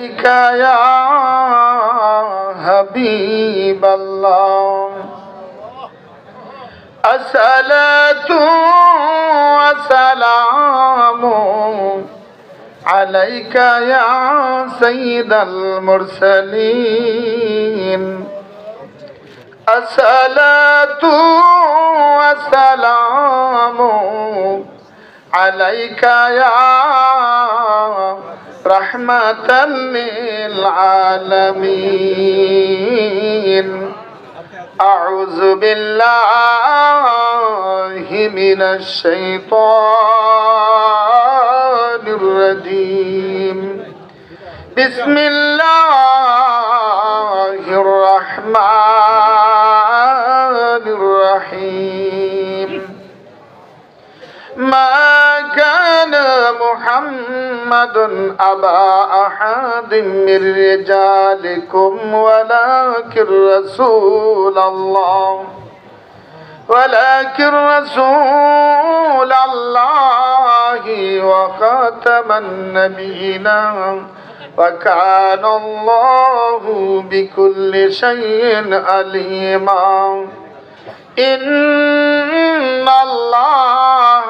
عليك يا حبيب الله. الصلاة والسلام عليك يا سيد المرسلين. الصلاة والسلام عليك يا رحمة للعالمين. أعوذ بالله من الشيطان الرجيم. بسم الله محمد أبا أحد من رجالكم ولكن رسول الله ولكن رسول الله وخاتم النبيين وكان الله بكل شيء عليما. إن الله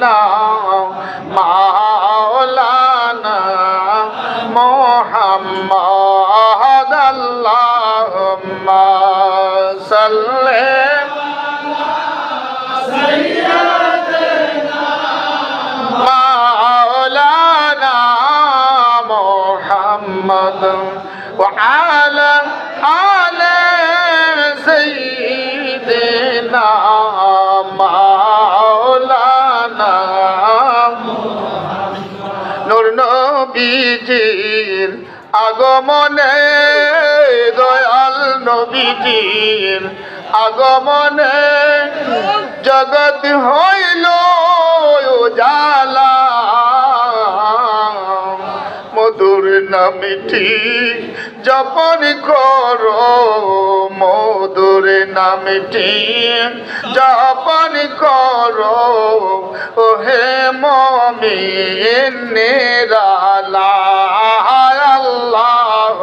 எல்லா আগমনে দয়াল নবীজির আগমনে জগৎ হইল জালা মধুর নামিটি জপন করো মধুর নামটি। জপন করো হে মমিন নিরালা আল্লাহ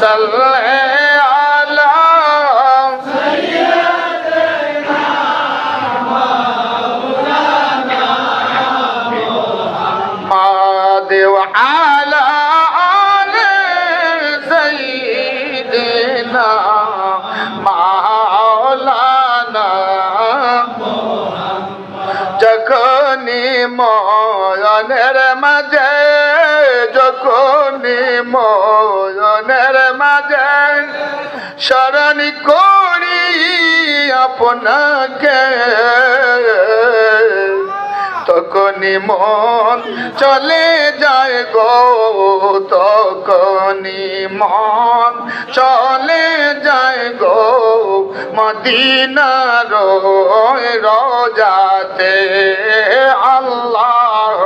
সাল্লি ময়নের মাঝে যখনই ময়নের মাঝে শরণ করি আপনাকে তখনই মন চলে যায় গো তখনই মন চলে যায় গো। মদিনার রোজাতে আল্লাহ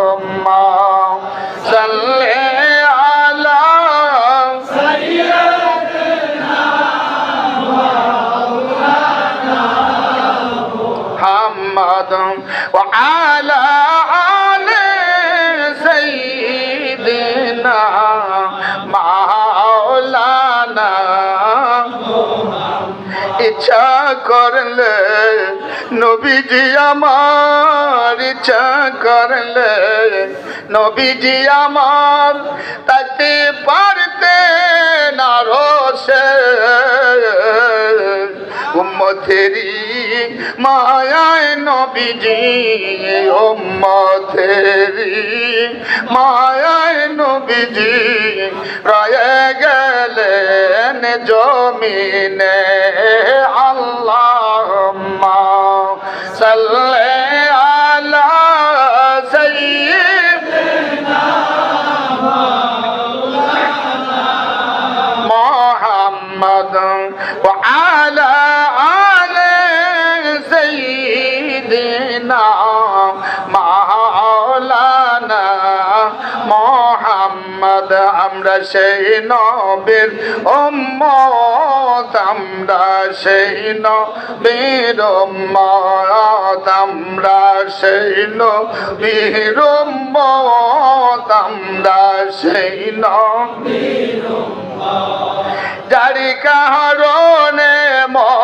ইচ্ছা করলে নবীজি আমার ইচ্ছা করলে নবীজি আমার তাতে পারতে না রসে। উম্মতেরি মায়ায় নবীজি উম্মতেরি মায়ায় নবীজি, রয়ে গেলেন জমিনে আল্লাহ সাল্লে আলা সাইয়্যিদিনা মুহাম্মদ ওয়া আলা আলি সাইয়্যিদিনা মাওলানা মোহাম্মদ। আমরা সেই নবীর উম উম্মত আমরা সেই নবীর উম্মত আমরা সেই নবীর উম্মত আমরা সেই নবীর যারি কারণে মহান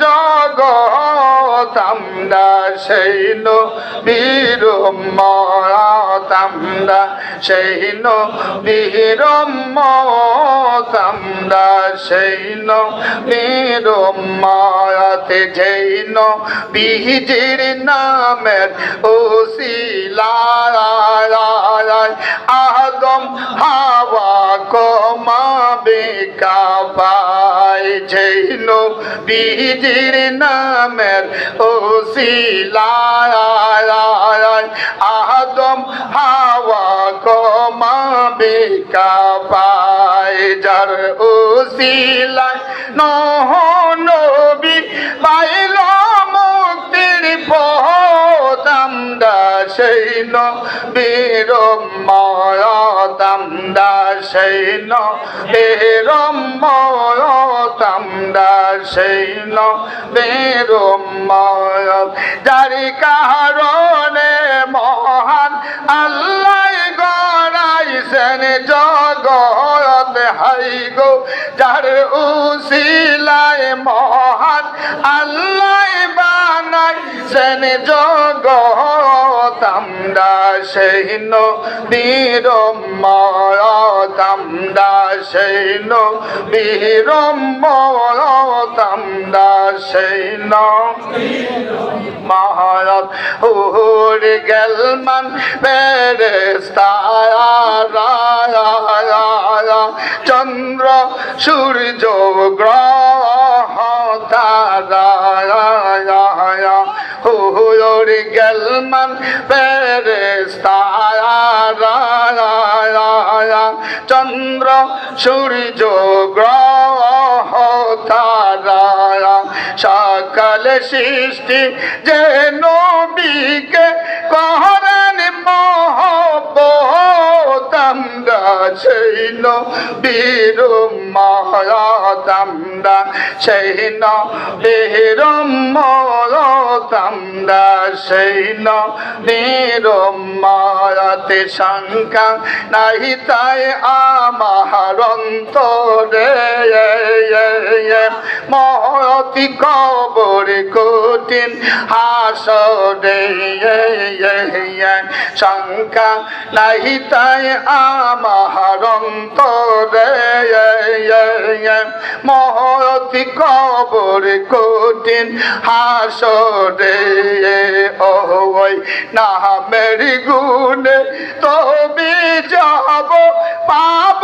জগত, আমরা সেই বীর আমরা সেই বীর আমরা সেই বীর মায়াতে যেই বিহিজির নামের ওসিলায় আদম, হাওয়া বিহিজির নামের ও আদম হাওয়া কমাবে কাপায় যার ওসিলায় নহ নবী পাইল মুক্তির পদামদা সেই বীর ময়দামদা সেই বীর ময়দামদা সেই বীর ময়। যারি কারণে বানাইছেন জগত আমরা সেই বীর ময়দামদা সেই বীর ময়দামদা সেই মহারত উড় গেল মান বেরেস্তায়া চন্দ্র সূর্য গ্রহ, তারা হুড় গেল মান বেরেস্তায়া চন্দ্র সূর্য গ্রহ তারা সৃষ্টি, যে নবীকে করেন মহব্বতামদা সেই বীর মহাতামদা সেই বীর মহাতামদা সেই বীর মায়াতে শঙ্কা নাই তাই আমার অন্তরে মহতি কবর কঠিন হাসরে শঙ্কা নাই তাই আমার মহতি কবর কঠিন হাসরে ওই না মেরি গুনে তবে যাব, পাব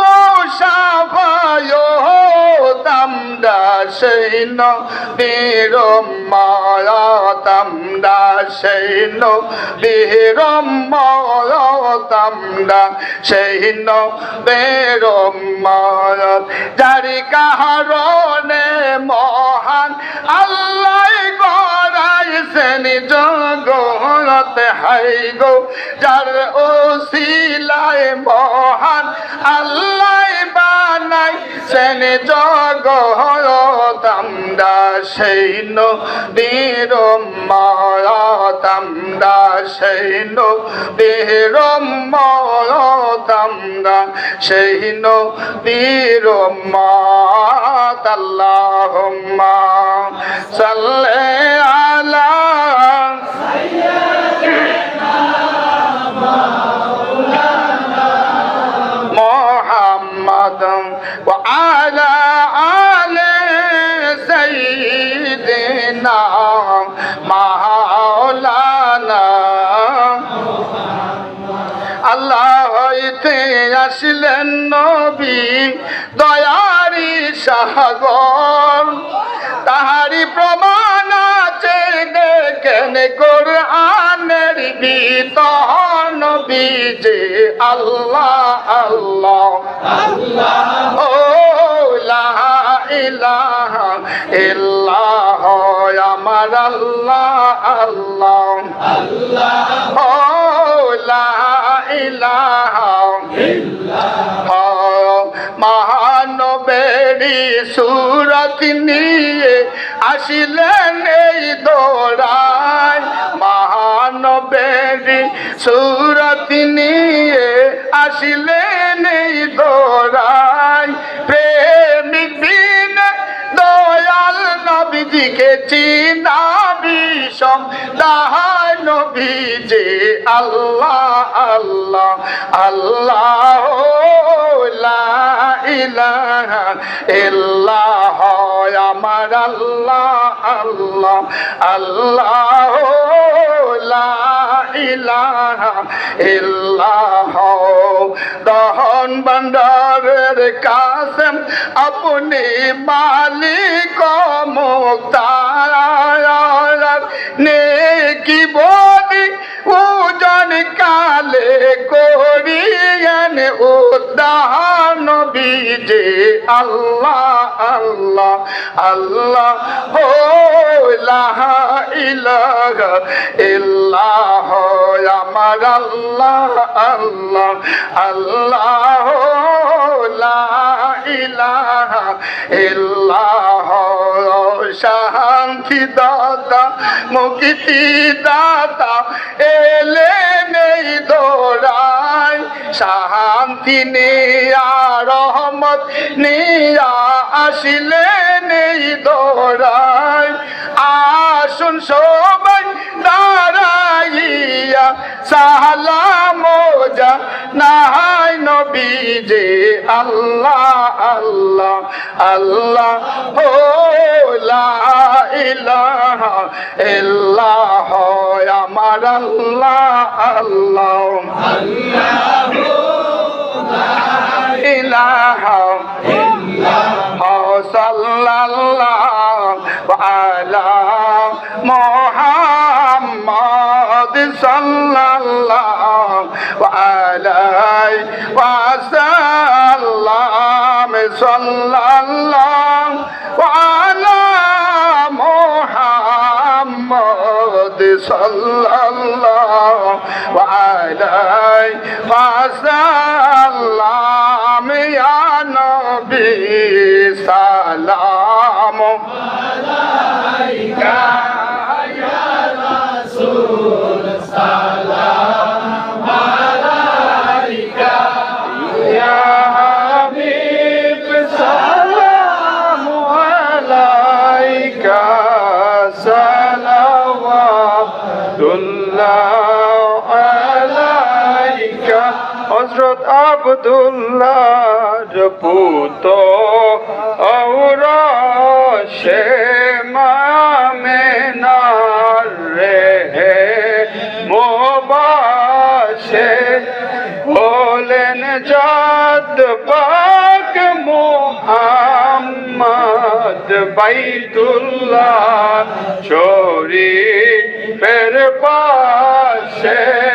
সাফায় তামদা সেই বীর মায়া তামদা সেই বীর মায়া তামদা সেই বীর মায়া যারি কারণে মহান, আল্লাহ গড়াইছেন জগত হাই গো যার ওসিলায় মহান, আল্লাহ বানাই সেন জগতামদা সেই বীর মায়াতামদা সেই বীর মায়াতামদা সেই বীর মাতাল্লাহুম্মা সাল্লি আলা বিতন বিজে আল্লাহ আল্লাহ। ও ইলাহা ইল্লাহ আমার আল্লাহ আল্লাহ। ও ইলাহা মহানবেরি সুরত নিয়ে আসিলেন এই দৌড়ায় মহানবেরি সুরত নিয়ে আসিলেন এই দৌড়ায় প্রেমিক নবীজিকে চিনা বিষম তাহার নবী যে আল্লাহ আল্লাহ আল্লাহ ইলাহা ইল্লাহ আমার আল্লাহ আল্লাহ আল্লাহ ইলাহা দহন বন্ডারের কাসেম আপনি মালিক মুক্তার নেকি বদি ওজন কালে করিয়েন উদাহরণ বিজে। আল্লাহ আল্লাহ আল্লাহ হো লাহা ইলাহা ইল্লাহ আমার আল্লাহ আল্লাহ আল্লাহ লা ইলাহা শাহ শান্তি দাতা মুক্তি দাতা এলে নেই দৌড়াই। শান্তি নিয়া, রহমত নিয়া আসিলে নেই দৌড়াই। আসুন সবাই দাঁড়াইয়া, সালাম যা নাহাই নবী যে আল্লাহ আল্লাহ আল্লাহ লা ইলাহা ইল্লাহ আমার আল্লাহ আল্লাহ। ইলাহা সাল্লাল্লাহু আলা মুহাম্মদ সাল্লাল্লাহু আলাইহি ওয়াসাল্লাম সাল্লাল্লাহু ওয়াসাল্লাম ইয়া নবী। আব্দুল্লাহর পুত ঔরা সে মামেনার মোবাসে বলেন জাদ পাক মোহাম্মদ বাইতুল্লাহ শরীফের পাশে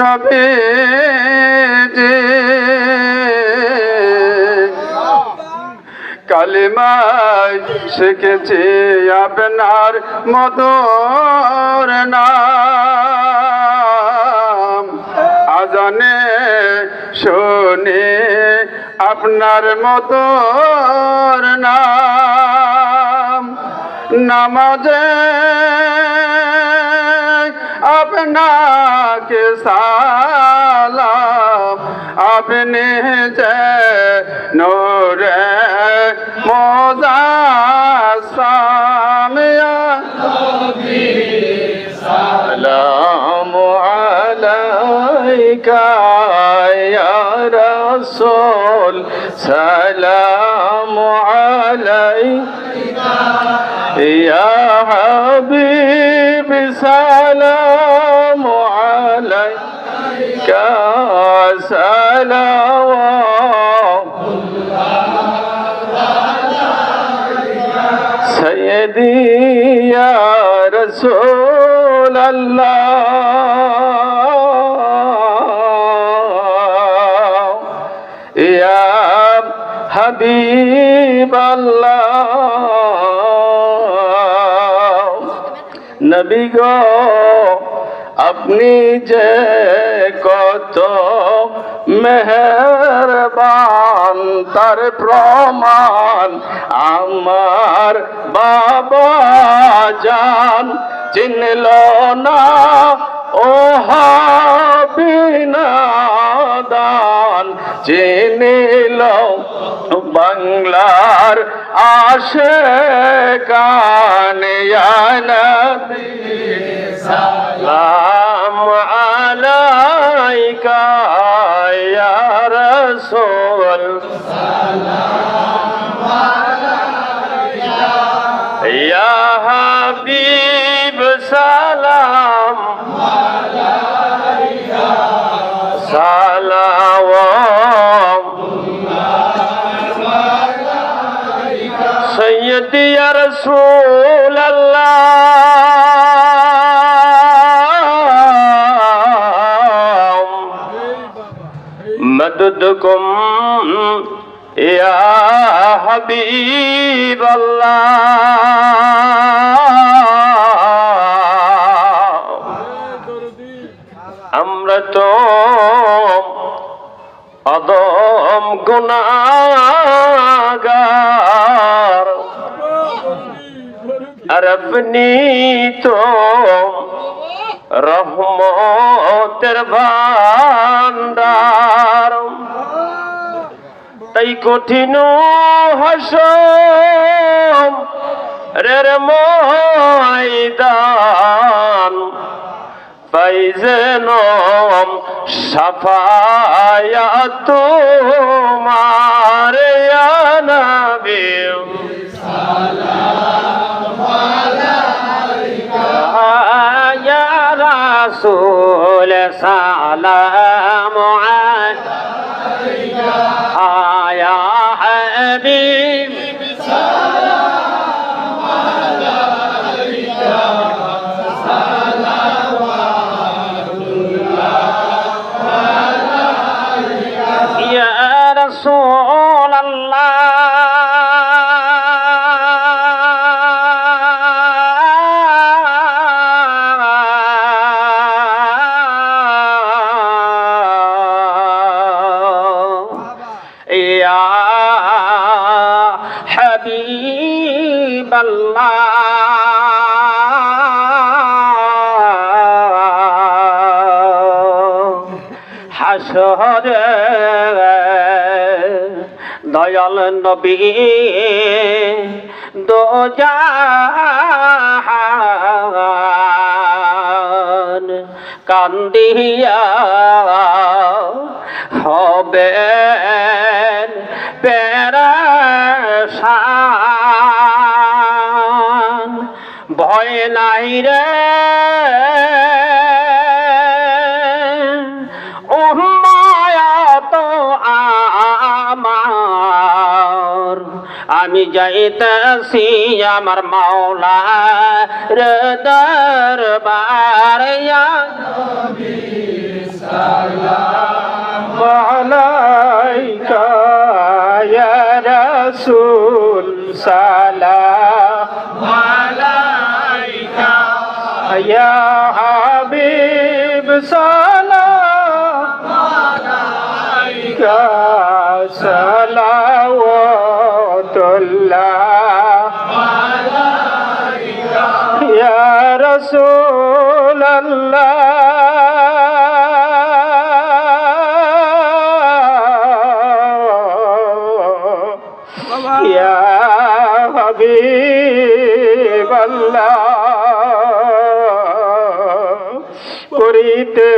নবীজি কালিমায় শিখেছি আপনার মধুর নাম। আজানে শুনে আপনার মধুর নাম। নামাজে আপনাকে সালাম আপনি যে নোরে মোদাসামিয়া সালাম আলাইকা ইয়া রাসূল সালাম আলাইকা রসুল ইয়া হাবিব নবী গো আপনি যে কত মেহরবান, তার প্রমাণ আমার বাবা জান। চিনল না, ও বিনাদান চিনিল বাংলার আশে কানিয়ানবী সালাম আলাইকা ইয়া হাবিব সালাম। সালাম সৈয়দ ইয়া রসুল আল্লাহ মদদ কুম ইয়া হাবিবাল্লাহ। আমরা তো অদম গুণাগার আর আপনি তো রহমতের ভান্ডার সেই কঠিন হাসম রের ময়দান পাই যেন সাফায়া তো মারে সালাম সালাম। me দয়াল নবী দোজাহান কান্দিয়া হবে পেরাশান। ভয় নাই রে যাইতেছি আমার মাওলা রে দরবার আলাইকা ইয়া রাসূল সালাম আলাইকা ইয়া হাবিব সালাম করিতে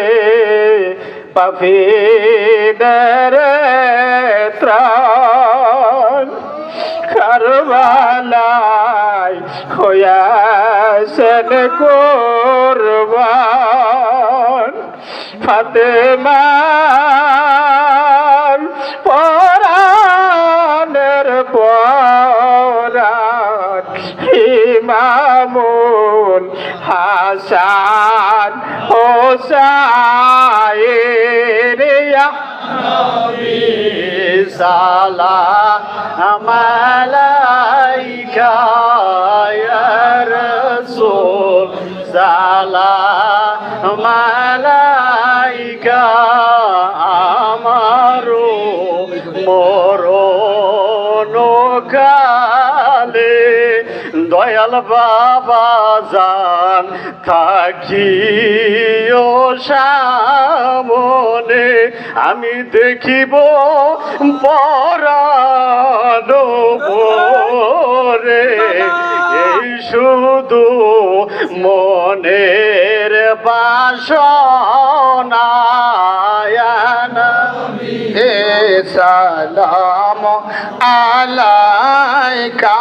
পাফিদের ত্রাণ কারবালায় হয়াছেন কোরবান। হাসান হোসাইন সালা সালাম দয়াল বাবা জান থাকিও সামনে আমি দেখিব পরে এই শুধু মনের বাসনা সালাম আলাইকা।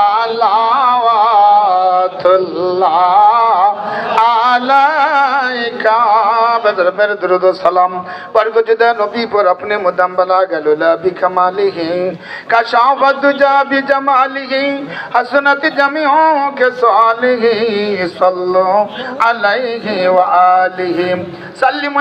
बदर मेरे दरुद सलाम बरगुजदा नबी पर अपने मुदम बला गलुला भी कमालिही कशाफत दुजा भी जमालिही हसनत जमीहों के सवालिही सल्लो अलैहि व आलिही सल्लिमु